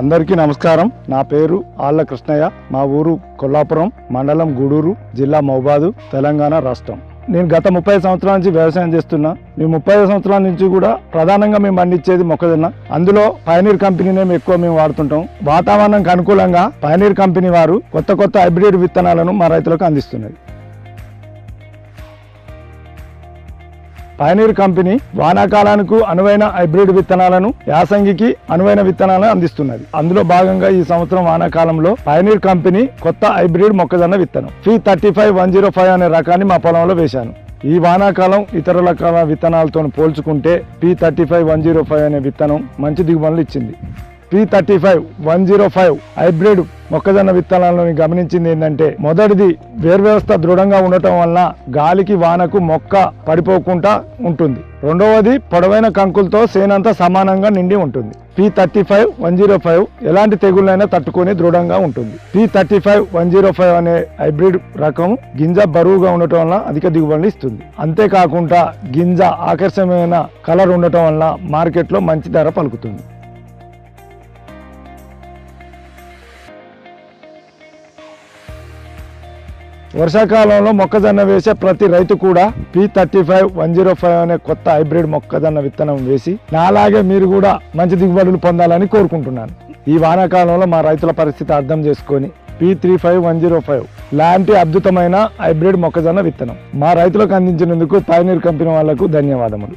అందరికీ నమస్కారం. నా పేరు ఆళ్ళ కృష్ణయ్య. మా ఊరు కొల్లాపురం మండలం గూడూరు జిల్లా మౌబాదు తెలంగాణ రాష్ట్రం. నేను గత ముప్పై సంవత్సరాల నుంచి వ్యవసాయం చేస్తున్నా. మేము ముప్పై సంవత్సరాల నుంచి కూడా ప్రధానంగా మేము పండించేది మొక్కజొన్న. అందులో పైనీర్ కంపెనీనే మేము ఎక్కువ మేము వాడుతుంటాం. వాతావరణంకి అనుకూలంగా పైనీర్ కంపెనీ వారు కొత్త కొత్త హైబ్రిడ్ విత్తనాలను మా రైతులకు అందిస్తున్నది పైనీర్ కంపెనీ వానాకాలానికి అనువైన హైబ్రిడ్ విత్తనాలను యాసంగికి అనువైన విత్తనాలను అందిస్తున్నది. అందులో భాగంగా ఈ సంవత్సరం వానాకాలంలో పైనీర్ కంపెనీ కొత్త హైబ్రిడ్ మొక్కజొన్న విత్తనం P thirty five one zero five అనే రకాన్ని మా పొలంలో వేశాను. ఈ వానాకాలం ఇతర రకాల విత్తనాలతో పోల్చుకుంటే P thirty five one zero five అనే విత్తనం మంచి దిగుబడులు ఇచ్చింది. P thirty five one zero five hybrid మొక్కజొన్న విత్తనాలను గమనించింది ఏంటంటే మొదటిది వేరు వ్యవస్థ దృఢంగా ఉండటం వలన గాలికి వానకు మొక్క పడిపోకుండా ఉంటుంది. రెండవది పొడవైన కంకులతో సేనంతా సమానంగా నిండి ఉంటుంది. P thirty five one zero five ఎలాంటి తెగుళ్ళైనా తట్టుకొని దృఢంగా ఉంటుంది. P thirty five one zero five అనే హైబ్రిడ్ రకం గింజ బరువుగా ఉండటం వలన అధిక దిగుబడిని ఇస్తుంది. అంతేకాకుండా గింజ ఆకర్షణీయమైన కలర్ ఉండటం వలన మార్కెట్లో మంచి ధర పలుకుతుంది. వర్షాకాలంలో మొక్కజొన్న వేసే ప్రతి రైతు కూడా P thirty five one zero five అనే కొత్త హైబ్రిడ్ మొక్కజొన్న విత్తనం వేసి నాలాగే మీరు కూడా మంచి దిగుబడులు పొందాలని కోరుకుంటున్నాను. ఈ వానాకాలంలో మా రైతుల పరిస్థితి అర్థం చేసుకొని P three five one zero five లాంటి అద్భుతమైన హైబ్రిడ్ మొక్కజొన్న విత్తనం మా రైతులకు అందించినందుకు పైనీర్ కంపెనీ వాళ్ళకు ధన్యవాదములు.